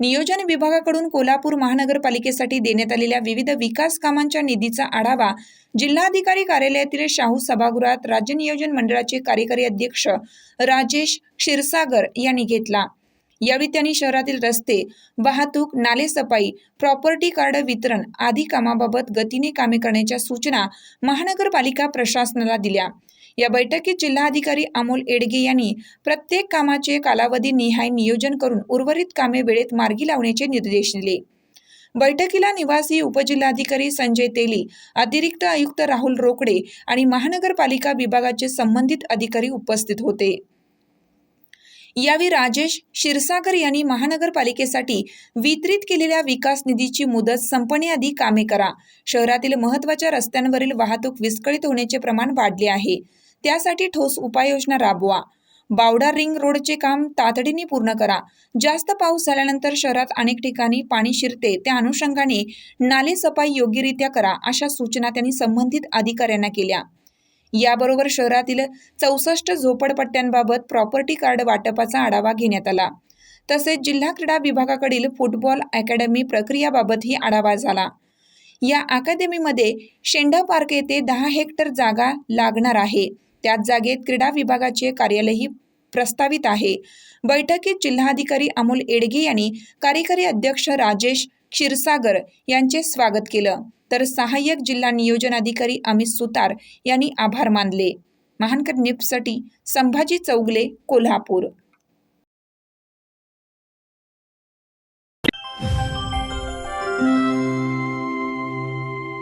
नियोजन विभागाकडून कोल्हापूर महानगरपालिकेसाठी देण्यात आलेल्या विविध विकास कामांच्या निधीचा आढावा जिल्हाधिकारी कार्यालयातील शाहू सभागृहात राज्य नियोजन मंडळाचे कार्यकारी अध्यक्ष राजेश क्षीरसागर यांनी घेतला. यावेळी त्यांनी शहरातील रस्ते वाहतूक नालेसफाई प्रॉपर्टी कार्ड वितरण आदी कामाबाबत गतीने कामे करण्याच्या सूचना महानगरपालिका प्रशासनाला दिल्या. या बैठकीत जिल्हाधिकारी अमोल एडगे यांनी प्रत्येक कामाचे कालावधी निहाय नियोजन करून उर्वरित कामे वेळेत मार्गी लावण्याचे निर्देश दिले. बैठकीला निवासी उपजिल्हाधिकारी संजय तेली अतिरिक्त आयुक्त राहुल रोकडे आणि महानगरपालिका विभागाचे संबंधित अधिकारी उपस्थित होते. यावेळी राजेश क्षीरसागर यांनी महानगरपालिकेसाठी वितरित केलेल्या विकास निधीची मुदत संपण्याआधी कामे करा. शहरातील महत्त्वाच्या रस्त्यांवरील वाहतूक विस्कळीत होण्याचे प्रमाण वाढले आहे. त्यासाठी ठोस उपाययोजना राबवा. बावडा रिंग रोडचे काम तातडीने पूर्ण करा. जास्त पाऊस झाल्यानंतर शहरात अनेक ठिकाणी पाणी शिरते. त्या अनुषंगाने नाले सफाई योग्यरित्या करा अशा सूचना त्यांनी संबंधित अधिकाऱ्यांना केल्या. याबरोबर शहरातील चौसष्ट झोपडपट्ट्यांबाबत प्रॉपर्टी कार्ड वाटपाचा आढावा घेण्यात आला. तसेच जिल्हा क्रीडा विभागाकडील फुटबॉल अकॅडमी प्रक्रियाबाबतही आढावा झाला. या अकादमीमध्ये शेंडा पार्क येथे दहा हेक्टर जागा लागणार आहे. त्याच जागेत क्रीडा विभागाचे कार्यालयही प्रस्तावित आहे. बैठकीत जिल्हाधिकारी अमोल एडगे यांनी कार्यकारी अध्यक्ष राजेश क्षीरसागर यांचे स्वागत केलं. तर सहाय्यक जिल्हा नियोजन अधिकारी अमित सुतार यांनी आभार मानले. महानकर निपसाठी संभाजी चौगले कोल्हापूर.